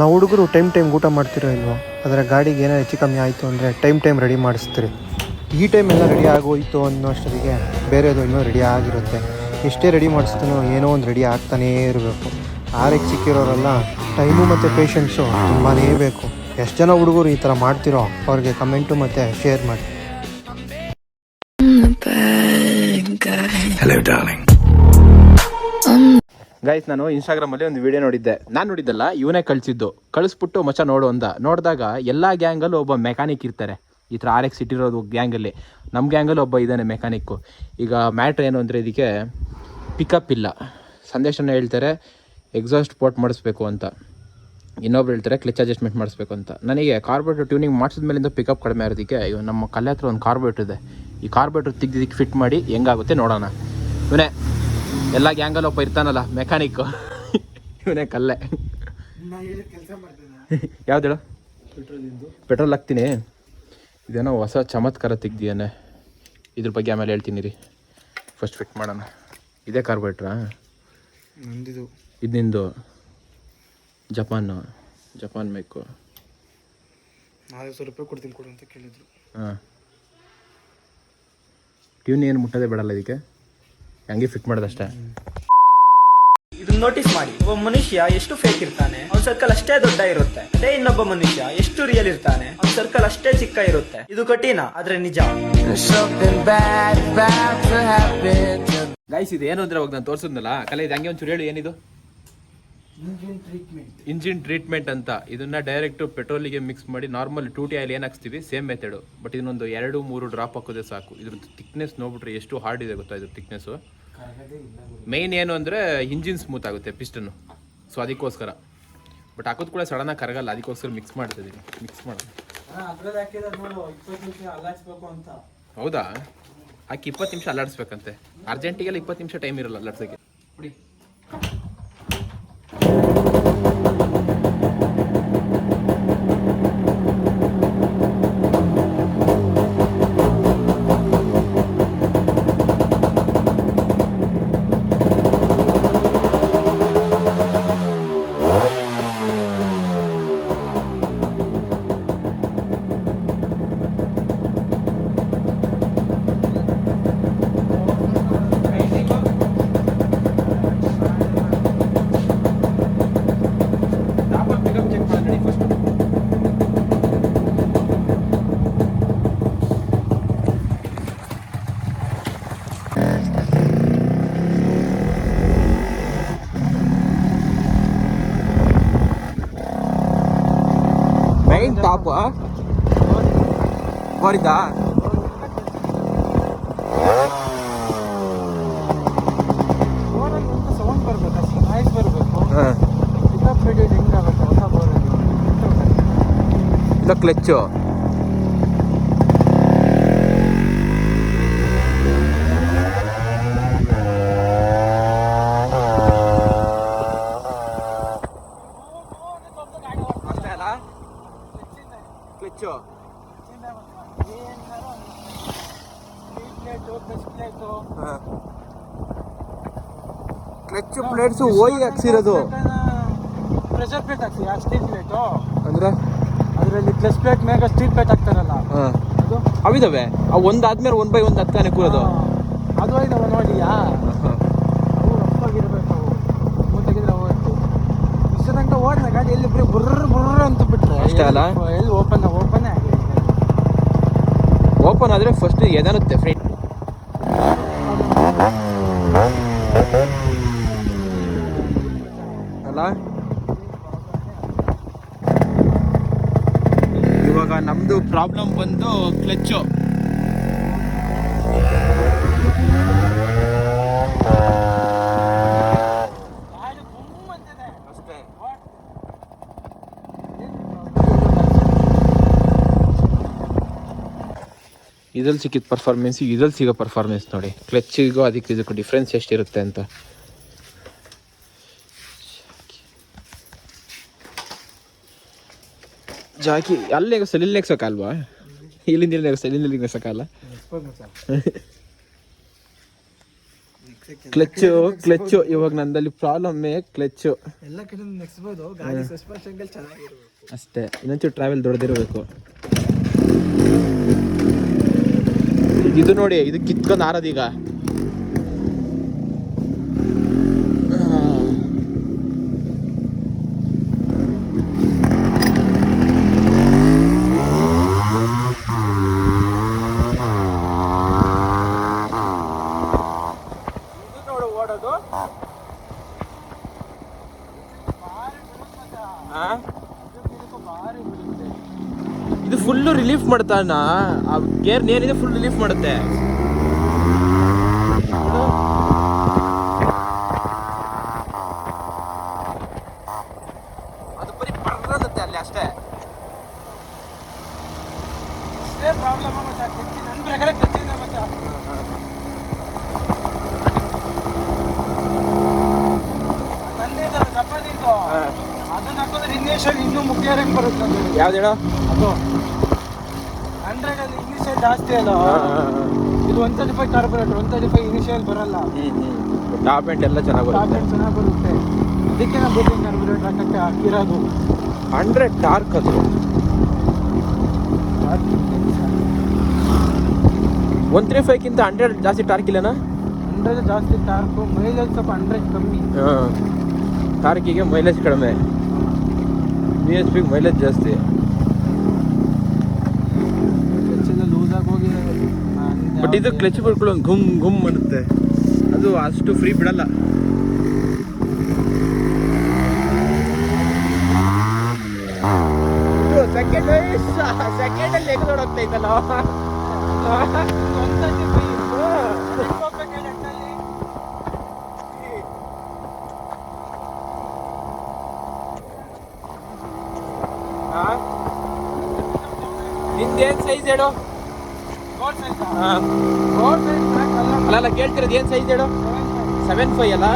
ನಾವು ಹುಡುಗರು time time ಊಟ ಮಾಡ್ತಿರೋ ಇಲ್ವೋ? ಅದರ ಗಾಡಿಗೆ ಏನೋ ಹೆಚ್ಚು ಕಮ್ಮಿ ಆಯಿತು ಅಂದರೆ ಟೈಮ್ ಟೈಮ್ ರೆಡಿ ಮಾಡಿಸ್ತೀರಿ. ಈ ಟೈಮ್ ಎಲ್ಲ ರೆಡಿ ಆಗೋಯ್ತು ಅನ್ನೋ ಅಷ್ಟೊತ್ತಿಗೆ ಬೇರೆದು ಇನ್ನೂ ರೆಡಿ ಆಗಿರುತ್ತೆ. ಎಷ್ಟೇ ರೆಡಿ ಮಾಡಿಸ್ತಾನೋ ಏನೋ ಒಂದು ರೆಡಿ ಆಗ್ತಾನೇ ಇರಬೇಕು. ಆರಕ್ಕೆ ಸಿಕ್ಕಿರೋರೆಲ್ಲ ಟೈಮು ಮತ್ತು ಪೇಷನ್ಸು ತುಂಬಾ ಬೇಕು. ಎಷ್ಟು ಜನ ಹುಡುಗರು ಈ ಥರ ಮಾಡ್ತಿರೋ ಅವ್ರಿಗೆ ಕಮೆಂಟು ಮತ್ತು ಶೇರ್ ಮಾಡಿ. ಗೈಸ್ ನಾನು ಇನ್ಸ್ಟಾಗ್ರಾಮಲ್ಲಿ ಒಂದು ವಿಡಿಯೋ ನೋಡಿದ್ದೆ. ನಾನು ನೋಡಿದ್ದಲ್ಲ, ಇವನೇ ಕಳಿಸಿದ್ದು. ಕಳಿಸ್ಬಿಟ್ಟು ಮಚ ನೋಡು ಅಂದ ನೋಡಿದಾಗ ಎಲ್ಲ ಗ್ಯಾಂಗಲ್ಲೂ ಒಬ್ಬ ಮೆಕ್ಯಾನಿಕ್ ಇರ್ತಾರೆ. ಈ ಥರ ಆರ್ ಎಕ್ಸ್ ಇಟ್ಟಿರೋದು ಗ್ಯಾಂಗಲ್ಲಿ ನಮ್ಮ ಗ್ಯಾಂಗಲ್ಲಿ ಒಬ್ಬ ಇದ್ದಾನೆ ಮೆಕ್ಯಾನಿಕ್ಕು ಈಗ ಮ್ಯಾಟ್ರ್ ಏನು ಅಂದರೆ ಇದಕ್ಕೆ ಪಿಕಪ್ ಇಲ್ಲ. ಸಂದೇಶನ ಹೇಳ್ತಾರೆ ಎಕ್ಸಾಸ್ಟ್ ಪೋರ್ಟ್ ಮಾಡಿಸ್ಬೇಕು ಅಂತ. ಇನ್ನೊಬ್ರು ಹೇಳ್ತಾರೆ ಕ್ಲಿಚ್ ಅಡ್ಜಸ್ಟ್ಮೆಂಟ್ ಮಾಡಿಸ್ಬೇಕು ಅಂತ. ನನಗೆ ಕಾರ್ಬೋರೇಟರ್ ಟ್ಯೂನಿಂಗ್ ಮಾಡಿಸಿದ ಮೇಲಿಂದ ಪಿಕಪ್ ಕಡಿಮೆ ಇರೋದಕ್ಕೆ ಇವ್ ನಮ್ಮ ಕಲ್ಯಾತ್ರ ಒಂದು ಕಾರ್ಬೋರೇಟರ್ ಇದೆ. ಈ ಕಾರ್ಬೋರೇಟರ್ ತೆಗ್ದಿದ್ದಕ್ಕೆ ಫಿಟ್ ಮಾಡಿ ಹೆಂಗಾಗುತ್ತೆ ನೋಡೋಣ. ಇವನೇ ಎಲ್ಲ ಗ್ಯಾಂಗಲ್ಲಿ ಒಬ್ಬ ಇರ್ತಾನಲ್ಲ ಮೆಕ್ಯಾನಿಕ್ ಇವನೇ ಕಲ್ಲೆ. ಯಾವ್ದು ಹೇಳು? ಪೆಟ್ರೋಲ್ ಹಾಕ್ತೀನಿ. ಇದೇನೋ ಹೊಸ ಚಮತ್ಕಾರ ತೆಗ್ದಿಯಾನೆ. ಇದ್ರ ಬಗ್ಗೆ ಆಮೇಲೆ ಹೇಳ್ತೀನಿ ರೀ ಫಸ್ಟ್ ಫಿಟ್ ಮಾಡೋಣ. ಇದೇ ಕಾರ್ಬೋಟ್ರಾ ನಂದಿದು. ಇದು ನಿಂದು ಜಪಾನ್. ಜಪಾನ್ ಮೇಕು ನಾಲ್ಕು ಸಾವಿರ ರೂಪಾಯಿ ಕೊಡ್ತೀನಿ ಕೊಡು ಅಂತ ಕೇಳಿದ್ರು. ಹಾಂ. ಟ್ಯೂನ್ ಏನು ಮುಟ್ಟೋದೇ ಬೇಡಲ್ಲ ಇದಕ್ಕೆ? ಹಂಗೆ ಫಿಟ್ ಮಾಡೋದಷ್ಟೇ. ಇದನ್ನ ನೋಟಿಸ್ ಮಾಡಿ. ಒಬ್ಬ ಮನುಷ್ಯ ಎಷ್ಟು ಫೇಕ್ ಇರ್ತಾನೆ ಅವ್ನ ಸರ್ಕಲ್ ಅಷ್ಟೇ ದೊಡ್ಡ ಇರುತ್ತೆ. ಅದೇ ಇನ್ನೊಬ್ಬ ಮನುಷ್ಯ ಎಷ್ಟು ರಿಯಲ್ ಇರ್ತಾನೆ ಅವ್ನ ಸರ್ಕಲ್ ಅಷ್ಟೇ ಚಿಕ್ಕ ಇರುತ್ತೆ. ಇದು ಕಠಿಣ ಆದ್ರೆ ನಿಜ. ಗೈಸ್ ಇದು ಏನು ಅಂದ್ರೆ ಅವಾಗ ನಾನು ತೋರಿಸಿದ್ನಲ್ಲ? ಕಲೆ ಇದು ಹಂಗೆ ಒಂಚೂರು ಹೇಳಿ ಏನಿದು? ಇಂಜಿನ್ ಟ್ರೀಟ್ಮೆಂಟ್ ಅಂತ. ಇದನ್ನ ಡೈರೆಕ್ಟ್ ಪೆಟ್ರೋಲಿಗೆ ಮಿಕ್ಸ್ ಮಾಡಿ ನಾರ್ಮಲ್ ಟೂ ಟಿ ಆಯಿಲ್ ಏನು ಹಾಕ್ಸ್ತೀವಿ? ಸೇಮ್ ಮೆಥಡ್ ಬಟ್ ಇದನ್ನೊಂದು ಎರಡು ಮೂರು ಡ್ರಾಪ್ ಹಾಕೋದೇ ಸಾಕು. ಇದ್ರ ಥಿಕ್ನೆಸ್ ನೋಡ್ಬಿಟ್ರೆ ಎಷ್ಟು ಹಾರ್ಡ್ ಇದೆ ಗೊತ್ತಾ ಇದ್ರ ಥಿಕ್ನೆಸ್ಸು ಮೇಯ್ನ್ ಏನು ಅಂದರೆ ಇಂಜಿನ್ ಸ್ಮೂತ್ ಆಗುತ್ತೆ ಪಿಸ್ಟನ್ನು ಸೊ ಅದಕ್ಕೋಸ್ಕರ. ಬಟ್ ಹಾಕೋದು ಕೂಡ ಸಡನ್ನಾಗಿ ಕರಗಲ್ಲ ಅದಕ್ಕೋಸ್ಕರ ಮಿಕ್ಸ್ ಮಾಡ್ತಿದ್ದೀನಿ ಮಿಕ್ಸ್ ಮಾಡೋದು ಹೌದಾ? ಹಾಕಿ ಇಪ್ಪತ್ತು ನಿಮಿಷ ಅಲ್ಲಾಡಿಸ್ಬೇಕಂತೆ. ಅರ್ಜೆಂಟಿಗೆಲ್ಲ ಇಪ್ಪತ್ತು ನಿಮಿಷ ಟೈಮ್ ಇರಲ್ಲ ಅಲ್ಲಾಡ್ಸೋಕ್ಕೆ ಬಿಡಿ ಪಿಕಪ್ ಚೆಕ್ ಮಾಡಿ ಫಸ್ಟ್ ಮೈನ್ ಟಾಪ್ ಬರಿದಾ ಸೌಂಡ್ ಬರ್ಬೇಕು ಅಷ್ಟು ನಾಯ್ಸ್ ಬರಬೇಕು ಹಾಂ ಪಿಕಪ್ ರೇಡಿಯೋ ಹೆಂಗಾಗುತ್ತೆ ಹೊಸ ಬೋರಲ್ಲಿ ಇದು ಕ್ಲಚ್ಚು ಕ್ಲಚ್ಚು ಕ್ಲಚ್ ಪ್ಲೇಟ್ಸು ಓಯಿ ಹಾಕ್ಸಿರೋದು ಪ್ರೆಷರ್ ಪ್ಲೇಟ್ ಹಾಕ್ಸಿ ಆ ಸ್ಟೀಲ್ ಪ್ಲೇಟು ಅಂದ್ರೆ ಅದರಲ್ಲಿ ಪ್ಲಸ್ ಪ್ಲೇಟ್ ಮೇಗ ಸ್ಟೀಲ್ ಪ್ಲೇಟ್ ಹಾಕ್ತಾರಲ್ಲ. ಹಾಂ. ಅದು? ಅವಿದಾವೆ? ಆ ಒಂದಾದ್ಮೇಲೆ ಒಂದು ಬೈ ಒಂದು ಹತ್ತಾನೆ ಕೂರೋದು. ಅದು ಐದವ ನೋಡಿಯಾ? ಅವು ರಫಾಗಿರ್ಬೇಕು ಅವು. ಮೂತೆಗಿದ್ರೆ ಹೋಗುತ್ತೆ ಇಷ್ಟು ತನಕ ಓಡಿದ ಗಾಡಿ ಎಲ್ಲಿ ಬರೀ ಬುರ್ರ ಬುರ್ರ ಅಂತ ಬಿಟ್ರೆ ಅಷ್ಟೇ ಅಲ್ಲ? ಎಲ್ಲಿ- ಓಪನ್ ಓಪನ್ ಆಗಿದೆ ಓಪನ್ ಆದರೆ ಫಸ್ಟ್ ಎದನುತ್ತೆ ಫ್ರೆಂಡ್ ಅಲ್ಲ ಇವಾಗ ನಮ್ದು ಪ್ರಾಬ್ಲಮ್ ಬಂದು ಕ್ಲಚ್ಚು. ಇದ್ರಲ್ಲಿ ಸಿಕ್ಕಿದ ಪರ್ಫಾರ್ಮೆನ್ಸ್ ಇದ್ರಲ್ಲಿ ಸಿಗೋ ಪರ್ಫಾರ್ಮೆನ್ಸ್ ನೋಡಿ. ಕ್ಲಚ್ಚಿಗೂ ಅದಕ್ಕೆ ಇದಕ್ಕೂ ಡಿಫ್ರೆನ್ಸ್ ಎಷ್ಟಿರುತ್ತೆ ಅಂತ. ಜಾಕಿ ಅಲ್ಲಿ ಇಲ್ಲಿ ನೆಗ್ಸೋಕಲ್ವಾ? ಇಲ್ಲಿಂದ ಇಲ್ಲಿ ನೆಗ್ಸ ಇಲ್ಲಿಂದ ಇಲ್ಲಿ ನೆಗ್ಸೋಕ್ಕಲ್ಲ ಕ್ಲಚ್ಚು ಕ್ಲಚ್ಚು ಇವಾಗ ನಂದಲ್ಲಿ ಪ್ರಾಬ್ಲಮ್ ಕ್ಲಚ್ಚು. ಎಲ್ಲ ಕಡೆ ನೆಕ್ಸ್ಬೋದು ಗಾಡಿ ಸಸ್ಪೆನ್ಷನ್ಗಳು ಚೆನ್ನಾಗಿರಬೇಕು. ಅಷ್ಟೇ ಇನ್ನೊಂಚೂರು ಟ್ರಾವೆಲ್ ದೊಡ್ಡದಿರಬೇಕು. ಇದು ನೋಡಿ ಇದು ಕಿತ್ಕೊಂಡು ಆರೋದೀಗ ನೋಡು ಓಡೋದು ಆ? ಇದು ಫುಲ್ಲು ರಿಲೀಫ್ ಮಾಡ್ತಾನ ಆ ಗೇರ್ ಏನಿದೆ ಫುಲ್ ರಿಲೀಫ್ ಮಾಡುತ್ತೆ? ಅದು ಬರೀ ಪರ್ರನ್ನುತ್ತೆ ಅಲ್ಲಿ ಅಷ್ಟೇ. ಅದನ್ನ ಹಾಕಿದ್ರೆ ಇನ್ನೇಷನ್ ಇನ್ನೂ ಬರುತ್ತೆ ಅದು. ಯಾವ್ದು ಹೇಳೋ? ಅದು. ಹಂಡ್ರೆಡ್ ಅಲ್ಲಿ ಇನಿಷಿಯಲ್ ಜಾಸ್ತಿ ಅಲ್ಲ. ಇದು one thirty five carburettor one thirty five initial ಬರಲ್ಲ ಟಾಪ್ ಎಂಟ್ ಎಲ್ಲ ಚೆನ್ನಾಗಿ ಟಾಪ್ ಬರುತ್ತೆ ಎಂಡ್ ಚೆನ್ನಾಗಿ ಬರುತ್ತೆ. ಅದಕ್ಕೆ ನಾವು ಬೇರೆ ಕಾರ್ಬೊರೇಟರ್ ಹಾಕಕ್ಕೆ ಹಾಕಿರೋದು. ಹಂಡ್ರೆಡ್ ಟಾರ್ಕ್ ಅದು. ಒನ್ ತ್ರೀ ಫೈವ್ಗಿಂತ ಹಂಡ್ರೆಡ್ ಜಾಸ್ತಿ ಟಾರ್ಕ್ ಇಲ್ಲನಾ? ಹಂಡ್ರೆಡ್ ಜಾಸ್ತಿ ಟಾರ್ಕು ಮೈಲೇಜ್ ಸ್ವಲ್ಪ ಹಂಡ್ರೆಡ್ ಕಮ್ಮಿ. ಟಾರ್ಕಿಗೆ ಮೈಲೇಜ್ ಕಡಿಮೆ. ಬಿ ಎಚ್ ಪಿಗೆ ಮೈಲೇಜ್ ಜಾಸ್ತಿ. ಬಟ್ ಇದು ಕ್ಲಚ್ ಬಿಡ್ಕೊಳ್ಳೋ ಗುಮ್ ಗುಮ್ ಅನ್ನುತ್ತೆ ಅದು ಅಷ್ಟು ಫ್ರೀ ಬಿಡಲ್ಲ. ಸೆಕೆಂಡ್ ಸೆಕೆಂಡಲ್ಲಿ ಹೆಂಗ್ ನಿಂದೇನ್ ಸೈಜ್ ಹೇಳು? ಅಲ್ಲ ಅಲ್ಲ ಕೇಳ್ತಿರೋದು ಏನು ಸೈಜ್ ಹೇಳು? ಸೆವೆನ್ ಫೈವ್ ಅಲ್ಲ?